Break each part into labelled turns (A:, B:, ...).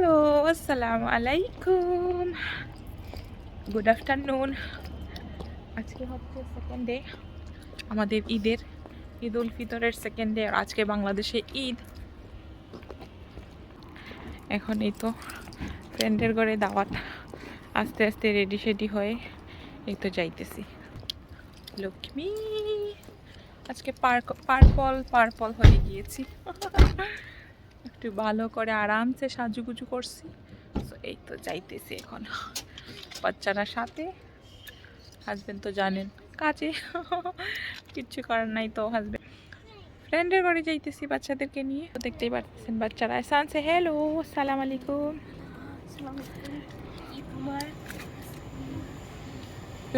A: Hello আসসালামু আলাইকুম good afternoon আজকে হচ্ছে সেকেন্ড ডে আমাদের ঈদের, ঈদ উল ফিতরের সেকেন্ড ডে আর আজকে বাংলাদেশে ঈদ। এখন এই তো ফ্রেন্ডের ঘরে দাওয়াত, আস্তে আস্তে রেডি সেডি হয়ে এই তো যাইতেছি। লক্ষ্মী, আজকে পার্ক পার্পল পার্পল হয়ে গিয়েছি। একটু ভালো করে আরামসে সাজুগুজু করছি। তো এই তো যাইতেছি এখন বাচ্চারা সাথে। হাজবেন্ড তো জানেন, কাজে। কিচ্ছু করার নাই তো হাজবেন্ড ফ্রেন্ডের বাড়ি যাইতেছি বাচ্চাদেরকে নিয়ে। তো দেখতেই পাচ্ছেন বাচ্চারা। সানসে হ্যালো সালাম আলাইকুম।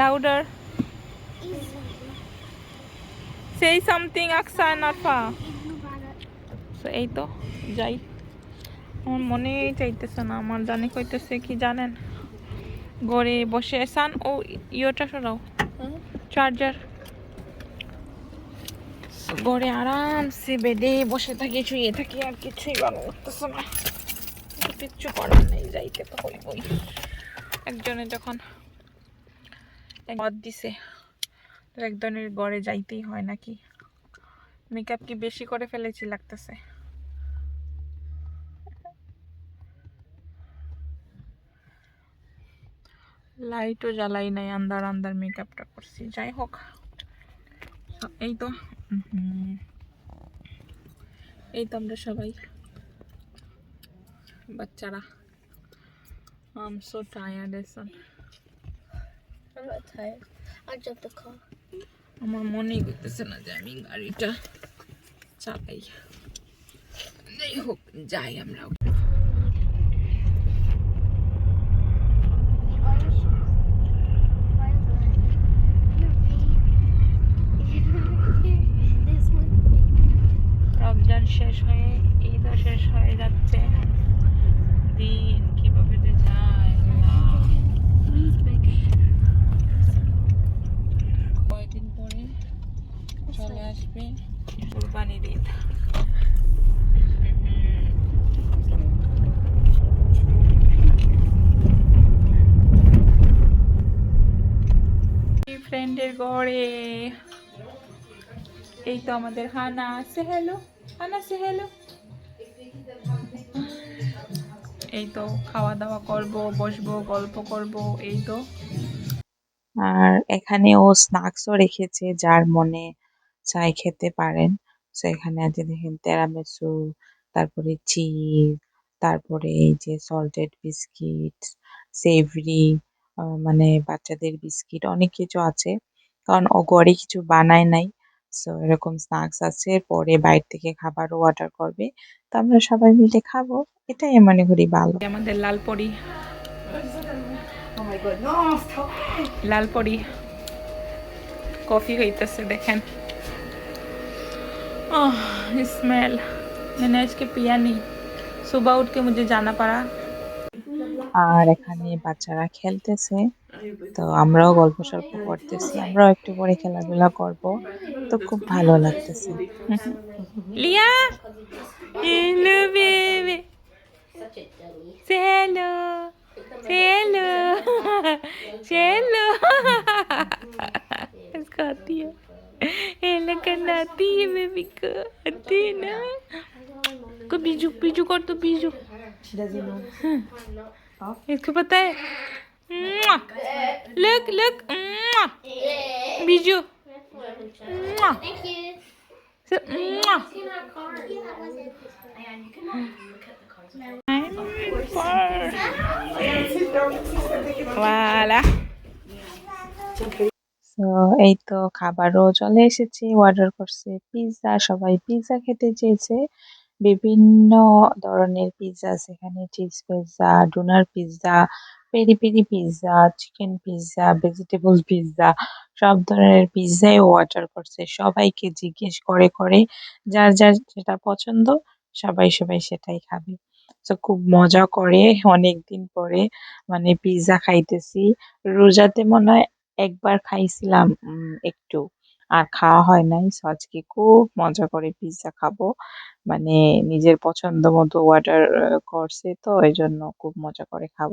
A: লাউডার সেই সামথিং আকসান আরফা তো এই তো যাই। আমার মনে চাইতেছে না আমার জানি কইতেছে কি জানেন? ঘরে বসে সান ও ইয়েটা সরাও। চার্জার ঘরে আরামসে বেডে বসে থাকি শুয়ে থাকি আর কিছুই ভালো করতেছে না। কিচ্ছু করার নেই যাইতে তো হইবই। একজনে যখন মত দিছে তো একজনের ঘরে যাইতেই হয় নাকি? মেকআপ কি বেশি করে ফেলেছি লাগতেছে। লাইটও জ্বালাই নাই আন্দার আন্দার মেকআপটা করছি। যাই হোক এই তো এই তো আমরা সবাই বাচ্চারা। আম সো টায়ার্ড এসন. আমার মনেই করতেছে না যে আমি গাড়িটা চালাই। যাই হোক যাই আমরা। শেষ হয়ে, ঈদও শেষ হয়ে যাচ্ছে। দিন কীভাবে যে যায়। কয়দিন পরে চলে আসবে? কুরবানির ঈদ। ফ্রেন্ডের ঘরে। এই তো আমাদের হানা আছে হ্যালো হানা সে হ্যালো এই তো খাওয়া দাওয়া করব বসবো গল্প করব এই তো।
B: আর এখানে ও স্ন্যাক্সও রেখেছে যার মনে চাই খেতে পারেন। তো এখানে আছে দেখেন তেরামেসু তারপরে চিজ তারপরে এই যে সল্টেড বিস্কিট সেভরি মানে বাচ্চাদের বিস্কিট অনেক কিছু আছে। কারণ ও ঘরে কিছু বানায় নাই। সো এরকম স্ন্যাক্স আছে পরে বাইরে থেকে খাবারও অর্ডার করবে তো আমরা সবাই মিলে খাবো এটাই মনে করি ভালো
A: এই আমাদের লাল পরি লাল পরি কফি হইতেছে দেখেন ओह स्मेल मैंने इसके पिया नहीं सुबह उठ के मुझे जाना पड़ा
B: আর এখানে বাচ্চারা খেলতেছে তো আমরাও গল্প সল্প করতেছি আমরাও একটু পরে খেলাধুলা করব তো খুব ভালো লাগতেছে
A: लिया hello baby say hello say hello say hello इसको आती है हेलो करना आती है बेबी को आती है ना को बीजू बीजू कर दो बीजू इसको पता है Look, look. Bijou.
C: Thank you.
B: এই তো খাবারও চলে এসেছে অর্ডার করছে পিৎজা সবাই পিৎজা খেতে চেয়েছে। বিভিন্ন ধরনের পিৎজা সেখানে cheese pizza doner pizza peri peri pizza chicken pizza vegetable pizza সব ধরনের পিৎজাই অর্ডার করছে। সবাইকে জিজ্ঞেস করে করে যার যার যেটা পছন্দ, সবাই সবাই সেটাই খাবে। তো খুব মজা করে অনেকদিন পরে মানে পিৎজা খাইতেছি। রোজাতে মনে হয় একবার খাইছিলাম, উম, একটু। আর খাওয়া হয় নাই সো আজকে খুব মজা করে পিৎজা খাব। মানে নিজের পছন্দ মতো অর্ডার করছে তো এই জন্য খুব মজা করে খাব।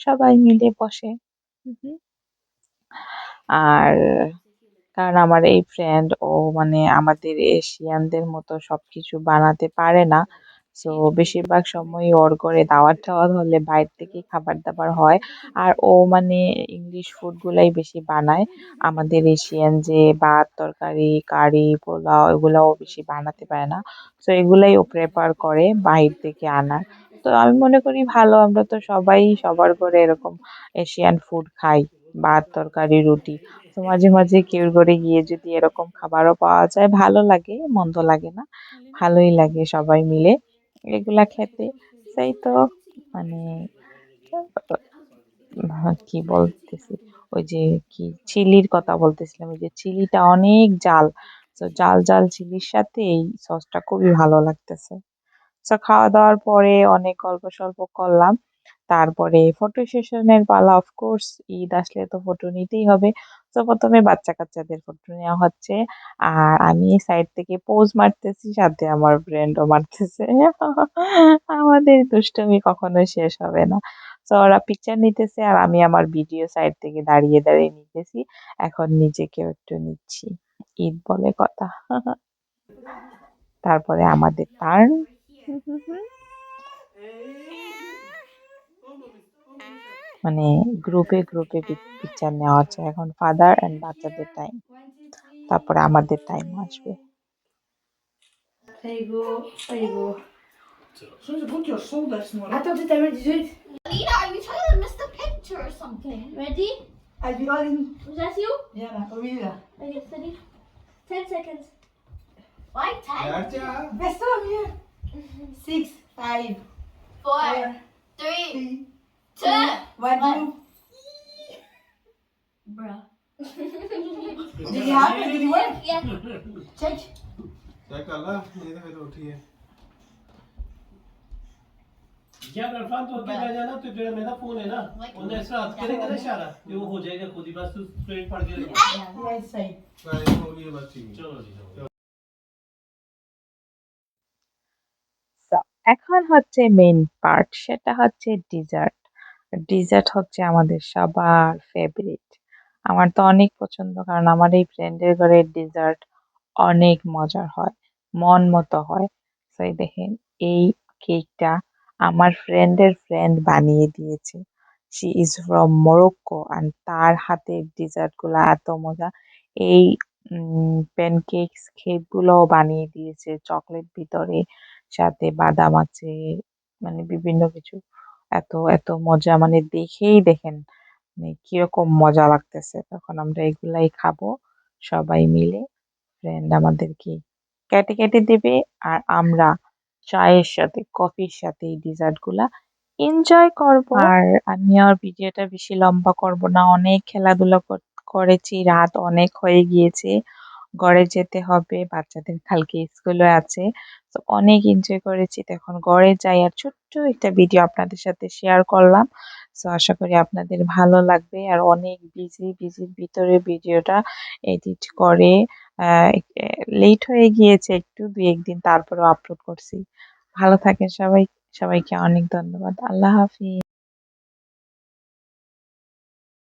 B: সবাই মিলে বসে। হুম। আর কারণ আমার এই ফ্রেন্ড ও মানে আমাদের এশিয়ানদের মতো সবকিছু বানাতে পারে না। তো বেশিরভাগ সময় ওর ঘরে দাওয়াত টাওয়াত হলে বাইরে থেকেই খাবার দাবার হয়। আর ও মানে ইংলিশ ফুড গুলাই বেশি বানায়। আমাদের এশিয়ান যে ভাত তরকারি কারি পোলাও এগুলো ও বেশি বানাতে পারে না। তো এগুলাই ও প্রেফার করে বাইরে থেকে আনার। তো আমি মনে করি ভালো, আমরা তো সবাই সবার ঘরে এরকম এশিয়ান ফুড খাই, ভাত, তরকারি, রুটি। তো মাঝে মাঝে কেউ ঘরে গিয়ে যদি এরকম খাবারও পাওয়া যায়, ভালো লাগে, মন্দ লাগে না, ভালোই লাগে সবাই মিলে এগুলা খেতে। সেই তো মানে কি বলতেছি, ওই যে কি চিলির কথা বলতেছিলাম, ওই যে চিলিটা অনেক জাল, তো জাল জাল চিলির সাথে এই সসটা খুবই ভালো লাগতেছে। তো খাওয়া দাওয়ার পরে অনেক গল্প সল্প করলাম। তারপরে ফটো সেশনের পালা অফকোর্স ঈদ আসলে তো ফটো নিতেই হবে। তো প্রথমে বাচ্চা কাচ্চাদের ফটো নেওয়া হচ্ছে। আর আমি সাইড থেকে পোজ মারতেছি, সাথে আমার ফ্রেন্ডও মারতেছে। আমাদের দুষ্টুমি কখনো শেষ হবে না। তো ওরা পিকচার নিতেছে আর আমি আমার ভিডিও সাইড থেকে দাঁড়িয়ে দাঁড়িয়ে নিতেছি। এখন নিজেকেও একটু নিচ্ছি। ঈদ বলে কথা। তারপরে আমাদের টার্ন মানে গ্রুপে গ্রুপে পিকচার নেওয়া হচ্ছে এখন ফাদার এন্ড বাচ্চাদের টাইম তারপরে আমাদের টাইম আসবে
C: you you
D: you
E: you?
C: Ready?
D: You all in?
C: Was that you?
D: Yeah, Olivia.
C: Okay, steady. Ten seconds.
E: Why ten?
D: Best of here. six, five,
E: four, three, two,
D: one.
E: one. Bruh.
D: Did you have? Did you work?
E: Yeah.
D: Check.
F: Check कर ला ये तो फिर उठी है
G: जब इरफान तो क्या जाना तो जो मेरा फ़ोन है ना तो। उन्हें इस रात करेगा ना इशारा ये वो हो जाएगा खुद ही बस तू स्ट्रेट पढ़ के रखो
F: राइट साइड राइट हो गई बस ठीक
G: चलो जी
B: এখন হচ্ছে মেইন পার্ট সেটা হচ্ছে ডিজার্ট ডিজার্ট হচ্ছে আমাদের সবার ফেভারিট আমার তো অনেক পছন্দ, কারণ আমার এই ফ্রেন্ডের ঘরে ডিজার্ট অনেক মজার হয়, মন মতো হয়। সেই দেখেন, এই কেকটা আমার ফ্রেন্ডের ফ্রেন্ড বানিয়ে দিয়েছে। শি ইজ ফ্রম মোরক্কো আর তার হাতের ডিজার্টগুলো এত মজা। এই প্যানকেকস কেকগুলোও বানিয়ে দিয়েছে চকলেট ভিতরে। সাথে বাদাম আছে মানে বিভিন্ন কিছু। এত এত মজা মানে দেখেই দেখেন মানে কীরকম মজা লাগতেছে। তখন আমরা এগুলাই খাব সবাই মিলে। ফ্রেন্ড আমাদেরকে কেটে কেটে দেবে আর আমরা চায়ের সাথে কফির সাথে এই ডিজার্টগুলা এনজয় করব। আর আমি আর ভিডিওটা বেশি লম্বা করব না অনেক খেলাধুলা কর- করেছি রাত অনেক হয়ে গিয়েছে। ঘরে যেতে হবে বাচ্চাদের কালকে স্কুলে আছে। তো অনেক এনজয় করেছি। তো এখন ঘরে যাই আর ছোট্ট একটা ভিডিও আপনাদের সাথে শেয়ার করলাম। তো আশা করি আপনাদের ভালো লাগবে। আর অনেক বিজি বিজির ভিতরে ভিডিওটা এডিট করে লেট হয়ে গিয়েছে একটু, দুই, একদিন তারপরেও আপলোড করছি। ভালো থাকেন সবাই। সবাইকে অনেক ধন্যবাদ। আল্লাহ হাফিজ।